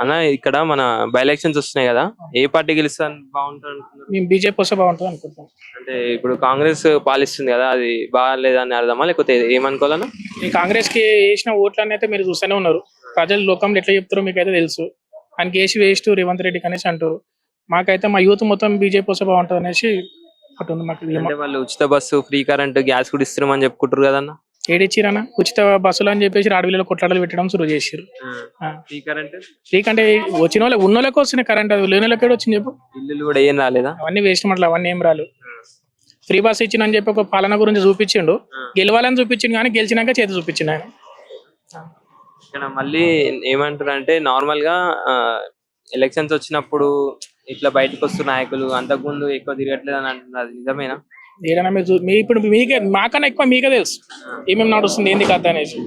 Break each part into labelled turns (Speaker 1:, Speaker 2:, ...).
Speaker 1: అన్న ఇక్కడ మన బై ఎలక్షన్స్ వస్తున్నాయి కదా. ఏ పార్టీ గెలుస్తాను బాగుంటుంది అనుకుంటున్నారు?
Speaker 2: మేము బీజేపీ వస్తే బాగుంటుంది అనుకుంటున్నాం.
Speaker 1: అంటే ఇప్పుడు కాంగ్రెస్ పాలిస్తుంది కదా అది బాగాలేదని అర్థమా? లేకపోతే ఏమనుకోవాలన్నా?
Speaker 2: ఈ కాంగ్రెస్కి వేసిన ఓట్లన్నీ అయితే మీరు చూస్తూనే ఉన్నారు. ప్రజలు లోకంలో ఎట్లా చెప్తారో మీకు అయితే తెలుసు. ఆయనకి వేసి వేస్ట్ రేవంత్ రెడ్డికి అనేసి అంటారు. మాకైతే మా యూత్ మొత్తం బీజేపీ వస్తే బాగుంటుంది అనేసి ఒకటి ఉంది మాకు
Speaker 1: అంటే వాళ్ళు ఉచిత బస్సు ఫ్రీ కరెంట్ గ్యాస్ కూడా ఇస్తున్నామని చెప్పుకుంటారు కదన్న?
Speaker 2: ఏడిచ్చిరనా ఉచిత బస్సులు అని చెప్పేసి అడవిలో కొట్లాటలు పెట్టడం శురు చేసిరు
Speaker 1: ఫ్రీ
Speaker 2: ఫ్రీకంటే వచ్చిన వాళ్ళకి ఉన్న వాళ్ళకి వస్తున్నాయి కరెంట్ అది లేని వాళ్ళకి వచ్చింది చెప్పు.
Speaker 1: ఇల్లులు కూడా ఏం రాలేదా?
Speaker 2: అవన్నీ వేస్ట్ మట్ల అవన్నీ ఏం రాలు ఫ్రీ బస్ ఇచ్చిన అని చెప్పి ఒక పాలన గురించి చూపించిండు. గెలవాలని చూపించిండు కానీ గెలిచినాక చేతి చూపించిండు ఆయన.
Speaker 1: ఇక్కడ మళ్ళీ ఏమంటారు అంటే నార్మల్గా ఎలక్షన్స్ వచ్చినప్పుడు ఇట్లా బయటకు వస్తున్న నాయకులు అంతకుముందు ఎక్కువ తిరగట్లేదు అని అంటున్నారు. నిజమేనా?
Speaker 2: ఏదైనా మీరు మీ ఇప్పుడు మీకే మాకన్నా ఎక్కువ మీకే తెలుసు. ఏమేమి నడుస్తుంది ఏంది కథ అనేసి.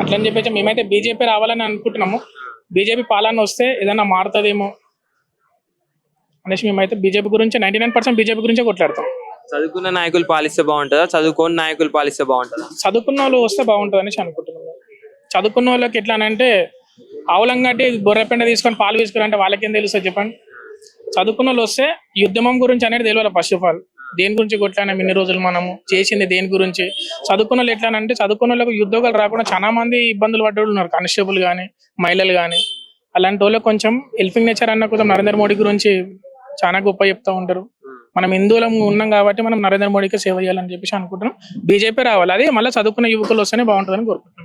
Speaker 2: అట్లని చెప్పేసి మేమైతే బీజేపీ రావాలని అనుకుంటున్నాము. బీజేపీ పాలన వస్తే ఏదైనా మారుతుందేమో అనేసి మేమైతే బీజేపీ గురించి నైన్టీ నైన్ పర్సెంట్ బీజేపీ గురించే కొట్లాడతాం.
Speaker 1: చదువుకున్న నాయకులు పాలిస్తే బాగుంటుందా? చదువుకోని నాయకులు పాలిస్తే బాగుంటుందా?
Speaker 2: చదువుకున్న వాళ్ళు వస్తే బాగుంటుంది అనేసి అనుకుంటున్నాం చదువుకున్న వాళ్ళకి ఎట్లా అంటే ఆవులం కట్టి గొర్రెపెండ తీసుకొని పాలు తీసుకురంటే వాళ్ళకేం తెలుస్తుంది చెప్పండి? చదువుకున్న వాళ్ళు వస్తే యుద్ధమం గురించి అనేది తెలియాలి ఫస్ట్ ఆఫ్ ఆల్ దేని గురించి కొట్లాడినాం? ఇన్ని రోజులు మనము చేసింది దేని గురించి? చదువుకున్న వాళ్ళు ఎట్లా అంటే చదువుకున్న వాళ్ళకి ఉద్యోగాలు రాకుండా చాలా మంది ఇబ్బందులు పడేవాళ్ళు ఉన్నారు. కానిస్టేబుల్ కానీ మహిళలు కానీ అలాంటి వాళ్ళకి కొంచెం హెల్పింగ్ నేచర్ అన్న కొంచెం నరేంద్ర మోడీ గురించి చాలా గొప్ప చెప్తా ఉంటారు. మనం హిందువులం ఉన్నాం కాబట్టి మనం నరేంద్ర మోడీకి సేవ చేయాలని చెప్పేసి అనుకుంటున్నాం. బీజేపీ రావాలి. అదే మళ్ళీ చదువుకున్న యువకులు వస్తేనే బాగుంటుందని కోరుకుంటున్నాం.